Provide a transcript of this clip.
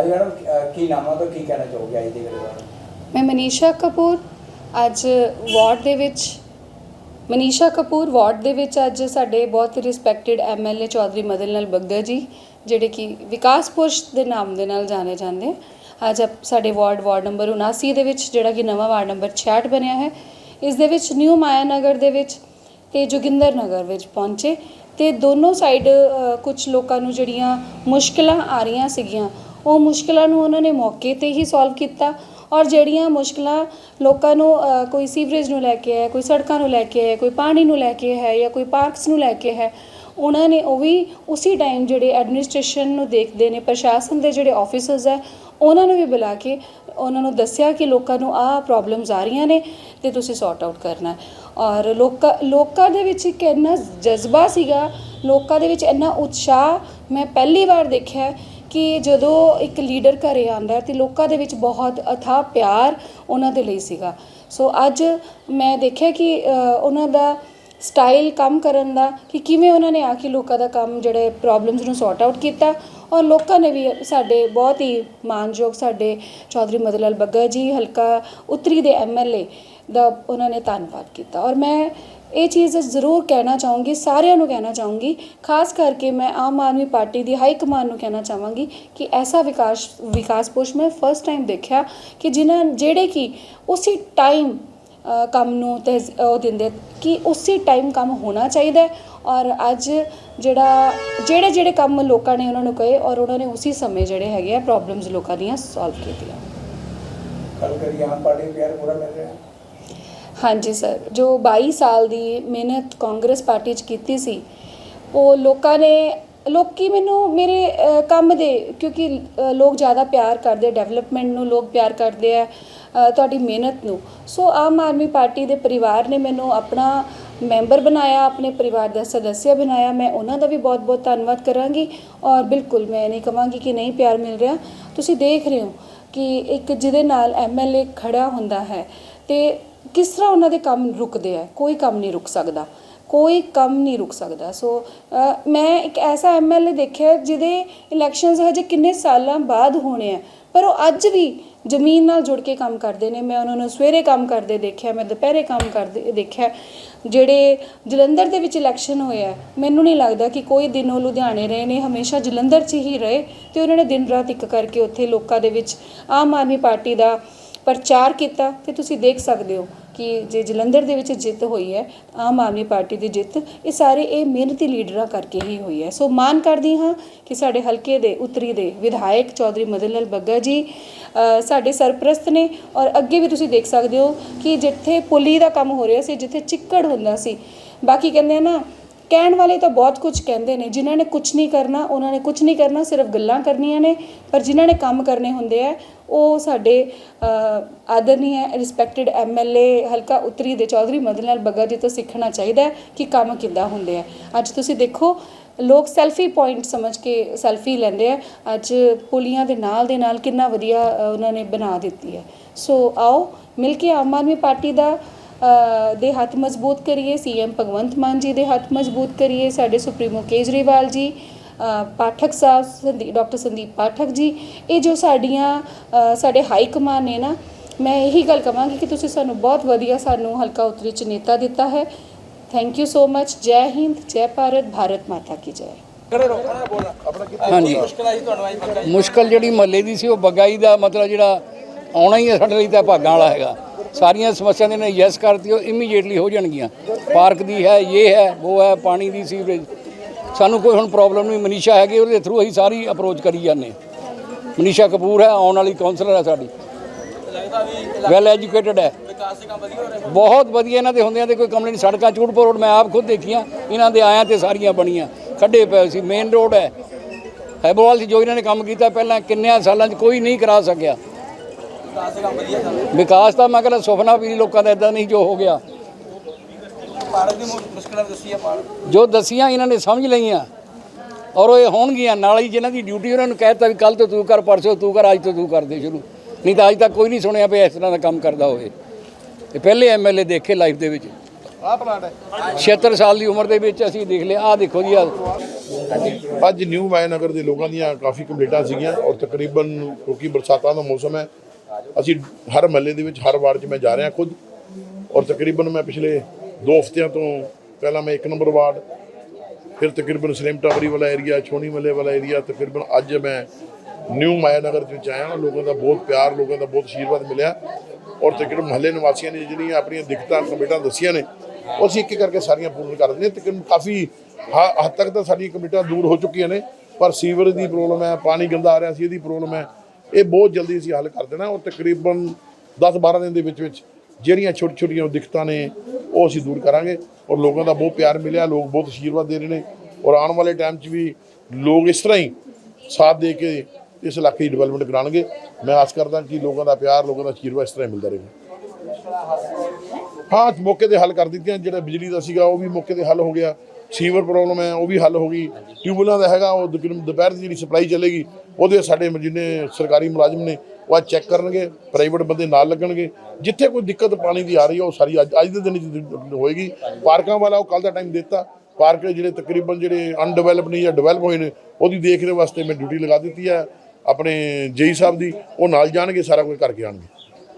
ਅੱਜ ਮੈਡਮ ਅਹ, ਕੀ ਨਾਮ ਆ ਤਾਂ ਕੀ ਕਹਿਣਾ ਚਾਹੋਗੇ ਅੱਜ ਦੇ ਵੇਲੇ ਬਾਰੇ? ਮੈਂ ਮਨੀਸ਼ਾ ਕਪੂਰ ਅੱਜ ਵਾਰਡ ਦੇ ਵਿੱਚ ਮਨੀਸ਼ਾ ਕਪੂਰ ਵਾਰਡ ਦੇ ਵਿੱਚ ਅੱਜ ਸਾਡੇ ਬਹੁਤ ਰਿਸਪੈਕਟਿਡ ਐਮਐਲਏ ਚੌਧਰੀ ਮਦਨ ਲਾਲ ਬਗਦਾ ਜੀ ਜਿਹੜੇ ਕਿ ਵਿਕਾਸ ਪੁਰਸ਼ ਦੇ ਨਾਮ ਦੇ ਨਾਲ ਜਾਣੇ ਜਾਂਦੇ ਆ। ਅੱਜ ਆਪ- ਸਾਡੇ ਵਾਰਡ ਵਾਰਡ ਨੰਬਰ 79 ਦੇ ਵਿੱਚ ਜਿਹੜਾ ਕਿ ਨਵਾਂ ਵਾਰਡ ਨੰਬਰ 66 ਬਣਿਆ ਹੈ। ਇਸ ਦੇ ਵਿੱਚ ਨਿਊ ਮਾਇਆ ਨਗਰ ਦੇ ਵਿੱਚ ਤੇ ਜੋਗਿੰਦਰ ਨਗਰ ਵਿੱਚ ਪਹੁੰਚੇ। ਤੇ ਦੋਨੋਂ ਸਾਈਡ ਕੁਝ ਲੋਕਾਂ ਨੂੰ ਜਿਹੜੀਆਂ ਮੁਸ਼ਕਲਾਂ ਆ ਰਹੀਆਂ ਸੀਗੀਆਂ ਉਹ ਮੁਸ਼ਕਲਾਂ ਨੂੰ ਉਹਨਾਂ ਨੇ ਮੌਕੇ ਤੇ ਹੀ ਸੋਲਵ ਕੀਤਾ ਔਰ ਜਿਹੜੀਆਂ ਮੁਸ਼ਕਲਾਂ ਲੋਕਾਂ ਨੂੰ ਅ, ਕੋਈ ਸੀਵਰੇਜ ਨੂੰ ਲੈ ਕੇ ਹੈ ਕੋਈ ਸੜਕਾਂ ਨੂੰ ਲੈ ਕੇ ਹੈ ਕੋਈ ਪਾਣੀ ਨੂੰ ਲੈ ਕੇ ਹੈ ਜਾਂ ਕੋਈ ਪਾਰਕਸ ਨੂੰ ਲੈ ਕੇ ਹੈ ਉਹਨਾਂ ਨੇ ਉਹ ਵੀ ਉਸੇ ਟਾਈਮ ਜਿਹੜੇ ਐਡਮਿਨਿਸਟ੍ਰੇਸ਼ਨ ਨੂੰ ਦੇਖਦੇ ਨੇ ਪ੍ਰਸ਼ਾਸਨ ਦੇ ਜਿਹੜੇ ਆਫੀਸਰਸ ਹੈ ਉਹਨਾਂ ਨੂੰ ਵੀ ਬੁਲਾ ਕੇ ਉਹਨਾਂ ਨੂੰ ਦੱਸਿਆ ਕਿ ਲੋਕਾਂ ਨੂੰ ਆਹ ਪ੍ਰੋਬਲਮਸ ਆ ਰਹੀਆਂ ਨੇ ਤੇ ਤੁਸੀਂ ਸੌਰਟ ਆਊਟ ਕਰਨਾ ਹੈ। ਔਰ ਲੋਕਾਂ ਲੋਕਾਂ ਦੇ ਵਿੱਚ ਇੱਕ ਇੰਨਾ ਜਜ਼ਬਾ ਸੀਗਾ ਲੋਕਾਂ ਦੇ ਵਿੱਚ ਇੰਨਾ ਉਤਸ਼ਾਹ ਮੈਂ ਪਹਿਲੀ ਵਾਰ ਦੇਖਿਆ ਹੈ ਕਿ ਜਦੋਂ ਇੱਕ ਲੀਡਰ ਘਰੇ ਆਂਦਾ ਤੇ ਲੋਕਾਂ ਦੇ ਵਿੱਚ ਬਹੁਤ ਅਥਾਹ ਪਿਆਰ ਉਹਨਾਂ ਦੇ ਲਈ ਸੀਗਾ। ਸੋ ਅੱਜ ਮੈਂ ਦੇਖਿਆ ਕਿ ਉਹਨਾਂ ਦਾ ਸਟਾਈਲ ਕੰਮ ਕਰਨ ਦਾ ਕਿ ਕਿਵੇਂ ਉਹਨਾਂ ਨੇ ਆ ਕੇ ਲੋਕਾਂ ਦਾ ਕੰਮ ਜਿਹੜੇ ਪ੍ਰੋਬਲਮਸ ਨੂੰ ਸੌਰਟ ਆਊਟ ਕੀਤਾ ਔਰ ਲੋਕਾਂ ਨੇ ਵੀ ਸਾਡੇ ਬਹੁਤ ਹੀ ਮਾਨਯੋਗ ਸਾਡੇ ਚੌਧਰੀ ਮਦਨ ਲਾਲ ਬੱਗਾ ਜੀ, ਹਲਕਾ ਉੱਤਰੀ ਦੇ ਐਮਐਲਏ ਦਾ ਉਹਨਾਂ ਨੇ ਧੰਨਵਾਦ ਕੀਤਾ। ਔਰ ਮੈਂ ਇਹ ਚੀਜ਼ ਜ਼ਰੂਰ ਕਹਿਣਾ ਚਾਹੂੰਗੀ, ਸਾਰਿਆਂ ਨੂੰ ਕਹਿਣਾ ਚਾਹੂੰਗੀ। ਖਾਸ ਕਰਕੇ ਮੈਂ ਆਮ ਆਦਮੀ ਪਾਰਟੀ ਦੀ ਹਾਈ ਕਮਾਨ ਨੂੰ ਕਹਿਣਾ ਚਾਹਾਂਗੀ ਕਿ ਐਸਾ ਵਿਕਾਸ ਵਿਕਾਸ ਪੁਸ਼ ਮੈਂ ਫਸਟ ਟਾਈਮ ਦੇਖਿਆ ਕਿ ਜਿਨ੍ਹਾਂ, ਜਿਹੜੇ ਕਿ ਉਸੇ ਟਾਈਮ ਕੰਮ ਨੂੰ ਤੇ ਉਹ ਦਿੰਦੇ ਕਿ ਉਸੇ ਟਾਈਮ ਕੰਮ ਹੋਣਾ ਚਾਹੀਦਾ ਔਰ ਅੱਜ ਜਿਹੜਾ, ਜਿਹੜੇ ਜਿਹੜੇ ਕੰਮ ਲੋਕਾਂ ਨੇ ਉਹਨਾਂ ਨੂੰ ਕਹੇ ਔਰ ਉਹਨਾਂ ਨੇ ਉਸੇ ਸਮੇਂ ਜਿਹੜੇ ਹੈਗੇ ਆ ਪ੍ਰੋਬਲਮਸ ਲੋਕਾਂ ਦੀਆਂ ਸੋਲਵ ਕੀਤੀਆਂ। ਗੱਲ ਕਰੀ ਆਮ ਪਾਰਟੀ ਪਿਆਰ ਪੂਰਾ ਮਿਲ ਰਿਹਾ। ਹਾਂਜੀ ਸਰ ਜੋ 22 ਸਾਲ ਦੀ ਮਿਹਨਤ ਕਾਂਗਰਸ ਪਾਰਟੀ 'ਚ ਕੀਤੀ ਸੀ ਉਹ ਲੋਕਾਂ ਨੇ ਲੋਕੀ ਮੈਨੂੰ ਮੇਰੇ ਅ, ਕੰਮ ਦੇ ਕਿਉਂਕਿ ਅ, ਲੋਕ ਜ਼ਿਆਦਾ ਪਿਆਰ ਕਰਦੇ ਡਿਵੈਲਪਮੈਂਟ ਨੂੰ ਲੋਕ ਪਿਆਰ ਕਰਦੇ ਆ ਅ, ਤੁਹਾਡੀ ਮਿਹਨਤ ਨੂੰ। ਸੋ ਆਮ ਆਦਮੀ ਪਾਰਟੀ ਦੇ ਪਰਿਵਾਰ ਨੇ ਮੈਨੂੰ ਆਪਣਾ ਮੈਂਬਰ ਬਣਾਇਆ ਆਪਣੇ ਪਰਿਵਾਰ ਦਾ ਸਦੱਸਿਆ ਬਣਾਇਆ ਮੈਂ ਉਹਨਾਂ ਦਾ ਵੀ ਬਹੁਤ-ਬਹੁਤ ਧੰਨਵਾਦ ਕਰਾਂਗੀ ਔਰ ਬਿਲਕੁਲ ਮੈਂ ਨਹੀਂ ਕਵਾਂਗੀ ਕਿ ਨਹੀਂ ਪਿਆਰ ਮਿਲ ਰਿਹਾ। ਤੁਸੀਂ ਦੇਖ ਰਹੇ ਹੋ ਕਿ ਇੱਕ ਜਿਹਦੇ ਨਾਲ ਐਮਐਲਏ ਖੜਾ ਹੁੰਦਾ ਹੈ ਤੇ ਕਿਸ ਤਰ੍ਹਾਂ ਉਹਨਾਂ ਦੇ ਕੰਮ ਰੁਕਦੇ ਆ? ਕੋਈ ਕੰਮ ਨਹੀਂ ਰੁਕ ਸਕਦਾ। ਕੋਈ ਕੰਮ ਨਹੀਂ ਰੁਕ ਸਕਦਾ। ਸੋ ਮੈਂ ਇੱਕ ਐਸਾ ਐਮਐਲਏ ਦੇਖਿਆ ਜਿਹਦੇ ਇਲੈਕਸ਼ਨਸ ਹਜੇ ਕਿੰਨੇ ਸਾਲਾਂ ਬਾਅਦ ਹੋਣੇ ਆ। ਪਰ ਉਹ ਅੱਜ ਵੀ ਜ਼ਮੀਨ ਨਾਲ ਜੁੜ ਕੇ ਕੰਮ ਕਰਦੇ ਨੇ। ਮੈਂ ਉਹਨਾਂ ਨੂੰ ਸਵੇਰੇ ਕੰਮ ਕਰਦੇ ਦੇਖਿਆ, ਮੈਂ ਦੁਪਹਿਰੇ ਕੰਮ ਕਰਦੇ ਦੇਖਿਆ। ਜਿਹੜੇ ਜਲੰਧਰ ਦੇ ਵਿੱਚ ਇਲੈਕਸ਼ਨ ਹੋਇਆ ਮੈਨੂੰ ਨਹੀਂ ਲੱਗਦਾ ਕਿ ਕੋਈ ਦਿਨ ਉਹ ਲੁਧਿਆਣੇ ਰਹੇ ਨੇ। ਹਮੇਸ਼ਾ ਜਲੰਧਰ 'ਚ ਹੀ ਰਹੇ ਤੇ ਉਹਨਾਂ ਨੇ ਦਿਨ ਰਾਤ ਇੱਕ ਕਰਕੇ ਉੱਥੇ ਲੋਕਾਂ ਦੇ ਵਿੱਚ ਆਮ ਆਦਮੀ ਪਾਰਟੀ ਦਾ ਪ੍ਰਚਾਰ ਕੀਤਾ। ਤੇ ਤੁਸੀਂ ਦੇਖ ਸਕਦੇ ਹੋ ਕਿ ਜੇ ਜਲੰਧਰ ਦੇ ਵਿੱਚ ਜਿੱਤ ਹੋਈ ਹੈ, ਆਮ ਆਦਮੀ ਪਾਰਟੀ ਦੀ ਜਿੱਤ, ਇਹ ਸਾਰੇ ਇਹ ਮਿਹਨਤੀ ਲੀਡਰਾਂ ਕਰਕੇ ਹੀ ਹੋਈ ਹੈ। ਸੋ ਮਾਨ ਕਰਦੀ ਹਾਂ ਕਿ ਸਾਡੇ ਹਲਕੇ ਦੇ ਉੱਤਰੀ ਦੇ ਵਿਧਾਇਕ ਚੌਧਰੀ ਮਦਨ ਲਾਲ ਬੱਗਾ ਜੀ ਸਾਡੇ ਸਰਪ੍ਰਸਤ ਨੇ ਔਰ ਅੱਗੇ ਵੀ ਤੁਸੀਂ ਦੇਖ ਸਕਦੇ ਹੋ ਕਿ ਜਿੱਥੇ ਪੁਲੀ ਦਾ ਕੰਮ ਹੋ ਰਿਹਾ ਸੀ, ਜਿੱਥੇ ਚਿੱਕੜ ਹੁੰਦਾ ਸੀ, ਬਾਕੀ ਕਹਿੰਦੇ ਆ ਨਾ ਕਹਿਣ ਵਾਲੇ ਤਾਂ ਬਹੁਤ ਕੁਝ ਕਹਿੰਦੇ ਨੇ। ਜਿਨ੍ਹਾਂ ਨੇ ਕੁਝ ਨਹੀਂ ਕਰਨਾ ਉਹਨਾਂ ਨੇ ਕੁਝ ਨਹੀਂ ਕਰਨਾ ਸਿਰਫ ਗੱਲਾਂ ਕਰਨੀਆਂ ਨੇ। ਪਰ ਜਿਨ੍ਹਾਂ ਨੇ ਕੰਮ ਕਰਨੇ ਹੁੰਦੇ ਆ ਉਹ ਸਾਡੇ ਅ, ਆਦਰਨੀय ਰਿਸਪੈਕਟਿਡ ਐਮਐਲਏ ਹਲਕਾ ਉੱਤਰੀ ਦੇ ਚੌਧਰੀ ਮਦਨ ਲਾਲ ਬੱਗਾ ਜੀ ਤੋਂ ਸਿੱਖਣਾ ਚਾਹੀਦਾ ਕਿ ਕੰਮ ਕਿੱਦਾਂ ਹੁੰਦੇ ਆ। ਅੱਜ ਤੁਸੀਂ ਦੇਖੋ ਲੋਕ ਸੈਲਫੀ ਪੁਆਇੰਟ ਸਮਝ ਕੇ ਸੈਲਫੀ ਲੈਂਦੇ ਆ। ਅੱਜ ਪੁਲੀਆਂ ਦੇ ਨਾਲ ਦੇ ਨਾਲ ਕਿੰਨਾ ਵਧੀਆ ਉਹਨਾਂ ਨੇ ਬਣਾ ਦਿੱਤੀ ਹੈ ਸੋ ਆਓ ਮਿਲ ਕੇ ਆਮ ਆਦਮੀ ਪਾਰਟੀ ਦਾ ਦੇ ਹੱਥ ਮਜ਼ਬੂਤ ਕਰੀਏ ਸੀਐਮ ਭਗਵੰਤ ਮਾਨ ਜੀ ਦੇ ਹੱਥ ਮਜ਼ਬੂਤ ਕਰੀਏ ਸਾਡੇ ਸੁਪਰੀਮੋ ਕੇਜਰੀਵਾਲ ਜੀ ਪਾਠਕ ਸਾਹਿਬ ਸੰਦੀ ਡਾਕਟਰ ਸੰਦੀਪ ਪਾਠਕ ਜੀ ਇਹ ਜੋ ਸਾਡੀਆਂ ਸਾਡੇ ਹਾਈ ਕਮਾਨ ਨੇ ਨਾ ਮੈਂ ਇਹੀ ਗੱਲ ਕਵਾਂਗੀ ਕਿ ਤੁਸੀਂ ਸਾਨੂੰ ਬਹੁਤ ਵਧੀਆ ਸਾਨੂੰ ਹਲਕਾ ਉੱਤਰੀ ਚ ਨੇਤਾ ਦਿੱਤਾ ਹੈ। ਥੈਂਕ ਯੂ ਸੋ ਮਚ ਜੈ ਹਿੰਦ ਜੈ ਭਾਰਤ ਭਾਰਤ ਮਾਤਾ ਕੀ ਜੈ। ਹਾਂਜੀ। ਮੁਸ਼ਕਲ ਜਿਹੜੀ ਮਹੱਲੇ ਦੀ ਸੀ ਉਹ ਬਗਾਈ ਦਾ ਮਤਲਬ ਜਿਹੜਾ ਆਉਣਾ ਹੀ ਹੈ ਸਾਡੇ ਲਈ ਤਾਂ ਭਾਗਾਂ ਵਾਲਾ ਹੈਗਾ। ਸਾਰੀਆਂ ਸਮੱਸਿਆ ਦੇ ਨੇ ਯੈਸ ਕਰਤੀ ਉਹ ਇਮੀਡੀਏਟਲੀ ਹੋ ਜਾਣਗੀਆਂ। ਪਾਰਕ ਦੀ ਹੈ, ਇਹ ਹੈ, ਉਹ ਹੈ, ਪਾਣੀ ਦੀ ਸੀਵਰੇਜ ਸਾਨੂੰ ਕੋਈ ਹੁਣ ਪ੍ਰੋਬਲਮ ਨਹੀਂ, ਮਨੀਸ਼ਾ ਹੈਗੀ, ਉਹਦੇ ਥਰੂ ਅਸੀਂ ਸਾਰੀ ਅਪਰੋਚ ਕਰੀ ਜਾਂਦੇ ਮਨੀਸ਼ਾ ਕਪੂਰ ਹੈ, ਆਉਣ ਵਾਲੀ ਕਾਉਂਸਲਰ ਹੈ ਸਾਡੀ। ਵੈਲ ਐਜੂਕੇਟਡ ਹੈ। ਬਹੁਤ ਵਧੀਆ ਇਹਨਾਂ ਦੇ ਹੁੰਦਿਆਂ ਤੇ ਕੋਈ ਕੰਮ ਨਹੀਂ, ਸੜਕਾਂ ਚੂੜਪੁਰ ਰੋਡ ਮੈਂ ਆਪ ਖੁਦ ਦੇਖੀਆਂ, ਇਹਨਾਂ ਦੇ ਆਇਆਂ ਤੇ ਸਾਰੀਆਂ ਬਣੀਆਂ। ਖੱਡੇ ਪਏ ਸੀ ਮੇਨ ਰੋਡ ਹੈ। ਹੈਬੋਵਾਲ 'ਚ ਜੋ ਇਹਨਾਂ ਨੇ ਕੰਮ ਕੀਤਾ, ਪਹਿਲਾਂ ਕਿੰਨਿਆਂ ਸਾਲਾਂ 'ਚ ਕੋਈ ਨਹੀਂ ਕਰਾ ਸਕਿਆ। ਵਿਕਾਸ ਤਾਂ ਮੈਂ ਕਹਿੰਦਾ ਸੁਪਨਾ ਵੀ ਲੋਕਾਂ ਦਾ ਇਦਾਂ ਨਹੀਂ ਜੋ ਹੋ ਗਿਆ। ਜੋ ਦਸੀਆਂ ਇਹਨਾਂ ਨੇ ਸਮਝ ਲਈਆਂ। ਔਰ ਉਹ ਇਹ ਹੋਣਗੀਆਂ ਨਾਲ ਹੀ ਜਿਨ੍ਹਾਂ ਦੀ ਡਿਊਟੀ ਉਹਨਾਂ ਨੂੰ ਕਹਿਤਾ ਵੀ ਕੱਲ ਤੋਂ ਤੂੰ ਕਰ ਪਰਸੋਂ ਤੂੰ ਕਰ ਅੱਜ ਤੋਂ ਤੂੰ ਕਰ ਦੇ ਸ਼ੁਰੂ। ਨਹੀਂ ਤਾਂ ਅੱਜ ਤੱਕ ਕੋਈ ਨਹੀਂ ਸੁਣਿਆ ਵੀ ਇਸ ਤਰ੍ਹਾਂ ਦਾ ਕੰਮ ਕਰਦਾ ਹੋਵੇ। ਇਹ ਪਹਿਲੇ ਐਮਐਲਏ ਦੇਖੇ ਲਾਈਫ ਦੇ ਵਿੱਚ। ਆਹ ਪਲਾਟ ਹੈ। 76 ਸਾਲ ਦੀ ਉਮਰ ਦੇ ਵਿੱਚ ਅਸੀਂ ਦੇਖ ਲਿਆ ਆਹ ਦੇਖੋ ਜੀ ਆਹ। ਅੱਜ ਨਿਊ ਮਾਇਨਗਰ ਦੇ ਲੋਕਾਂ ਦੀਆਂ ਕਾਫੀ ਕੰਪਲੇਂਟਾਂ ਸੀਗੀਆਂ ਔਰ ਤਕਰੀਬਨ ਕਿਉਂਕਿ ਬਰਸਾਤਾਂ ਦਾ ਮੌਸਮ ਹੈ। ਅਸੀਂ ਹਰ ਮਹੱਲੇ ਦੇ ਵਿੱਚ ਹਰ ਵਾਰਡ 'ਚ ਮੈਂ ਜਾ ਰਿਹਾ ਖੁਦ ਔਰ ਤਕਰੀਬਨ ਮੈਂ ਪਿਛਲੇ 2 ਹਫ਼ਤਿਆਂ ਤੋਂ ਪਹਿਲਾਂ ਮੈਂ 1 ਨੰਬਰ ਵਾਰਡ, ਫਿਰ ਤਕਰੀਬਨ ਸਲੇਮ ਟਾਵਰੀ ਵਾਲਾ ਏਰੀਆ, ਛੋਣੀ ਮੱਲੇ ਵਾਲਾ ਏਰੀਆ, ਤਕਰੀਬਨ ਅੱਜ ਮੈਂ ਨਿਊ ਮਾਇਆਨਗਰ ਦੇ ਵਿੱਚ ਆਇਆ ਲੋਕਾਂ ਦਾ ਬਹੁਤ ਪਿਆਰ, ਲੋਕਾਂ ਦਾ ਬਹੁਤ ਆਸ਼ੀਰਵਾਦ ਮਿਲਿਆ ਔਰ ਤਕਰੀਬਨ ਮਹੱਲੇ ਨਿਵਾਸੀਆਂ ਨੇ ਜਿਹੜੀਆਂ ਆਪਣੀਆਂ ਦਿੱਕਤਾਂ, ਕਮੇਟਾਂ ਦੱਸੀਆਂ ਨੇ, ਉਹ ਅਸੀਂ ਇੱਕ ਇੱਕ ਕਰਕੇ ਸਾਰੀਆਂ ਪੂਰਨ ਕਰ ਦਿੰਦੇ ਹਾਂ। ਤਕਰੀਬਨ ਕਾਫੀ ਹ- ਹੱਦ ਤੱਕ ਤਾਂ ਸਾਡੀਆਂ ਕਮੇਟਾਂ ਦੂਰ ਹੋ ਚੁੱਕੀਆਂ ਨੇ, ਪਰ ਸੀਵਰ ਦੀ ਪ੍ਰੋਬਲਮ ਹੈ, ਪਾਣੀ ਗੰਦਾ ਆ ਰਿਹਾ, ਸੀ ਇਹਦੀ ਪ੍ਰੋਬਲਮ ਹੈ ਇਹ ਬਹੁਤ ਜਲਦੀ ਅਸੀਂ ਹੱਲ ਕਰ ਦੇਣਾ ਔਰ ਤਕਰੀਬਨ 10-12 ਦਿਨ ਦੇ ਵਿੱਚ ਵਿੱਚ ਜਿਹੜੀਆਂ ਛੋਟੀ ਛੋਟੀਆਂ ਦਿੱਕਤਾਂ ਨੇ ਉਹ ਅਸੀਂ ਦੂਰ ਕਰਾਂਗੇ ਔਰ ਲੋਕਾਂ ਦਾ ਬਹੁਤ ਪਿਆਰ ਮਿਲਿਆ, ਲੋਕ ਬਹੁਤ ਆਸ਼ੀਰਵਾਦ ਦੇ ਰਹੇ ਨੇ ਔਰ ਆਉਣ ਵਾਲੇ ਟਾਈਮ 'ਚ ਵੀ ਲੋਕ ਇਸ ਤਰ੍ਹਾਂ ਹੀ ਸਾਥ ਦੇ ਕੇ ਇਸ ਇਲਾਕੇ ਦੀ ਡਿਵੈਲਪਮੈਂਟ ਕਰਾਉਣਗੇ। ਮੈਂ ਆਸ ਕਰਦਾ ਕਿ ਲੋਕਾਂ ਦਾ ਪਿਆਰ, ਲੋਕਾਂ ਦਾ ਆਸ਼ੀਰਵਾਦ ਇਸ ਤਰ੍ਹਾਂ ਹੀ ਮਿਲਦਾ ਰਹੇਗਾ ਹਾਂ, ਮੌਕੇ ਤੇ ਹੱਲ ਕਰ ਦਿੱਤੀਆਂ, ਜਿਹੜਾ ਬਿਜਲੀ ਦਾ ਸੀਗਾ ਉਹ ਵੀ ਮੌਕੇ ਤੇ ਹੱਲ ਹੋ ਗਿਆ। ਸੀਵਰ ਪ੍ਰੋਬਲਮ ਹੈ, ਉਹ ਵੀ ਹੱਲ ਹੋ ਗਈ। ਟਿਊਬਲਾਂ ਦਾ ਹੈਗਾ, ਉਹ ਦੁਪਹਿਰ ਦੁਪਹਿਰ ਦੀ ਜਿਹੜੀ ਸਪਲਾਈ ਚੱਲੇਗੀ, ਉਹਦੇ ਸਾਡੇ ਜਿੰਨੇ ਸਰਕਾਰੀ ਮੁਲਾਜ਼ਮ ਨੇ, ਉਹ ਅੱਜ ਚੈੱਕ ਕਰਨਗੇ ਪ੍ਰਾਈਵੇਟ ਬੰਦੇ ਨਾਲ ਲੱਗਣਗੇ। ਜਿੱਥੇ ਕੋਈ ਦਿੱਕਤ ਪਾਣੀ ਦੀ ਆ ਰਹੀ ਹੈ, ਉਹ ਸਾਰੀ ਅੱਜ ਅੱਜ ਦੇ ਦਿਨ 'ਚ ਹੋਏਗੀ। ਪਾਰਕਾਂ ਵਾਲਾ ਉਹ ਕੱਲ ਦਾ ਟਾਈਮ ਦਿੱਤਾ। ਪਾਰਕ ਜਿਹੜੇ ਤਕਰੀਬਨ ਜਿਹੜੇ ਅਨਡਿਵੈਲਪ ਨਹੀਂ ਜਾਂ ਡਿਵੈਲਪ ਹੋਏ ਨੇ, ਉਹਦੀ ਦੇਖ ਦੇ ਵਾਸਤੇ ਮੈਂ ਡਿਊਟੀ ਲਗਾ ਦਿੱਤੀ ਹੈ। ਆਪਣੇ ਜੇਈ ਸਾਹਿਬ ਦੀ, ਉਹ ਨਾਲ ਜਾਣਗੇ, ਸਾਰਾ ਕੁਝ ਕਰਕੇ ਆਣਗੇ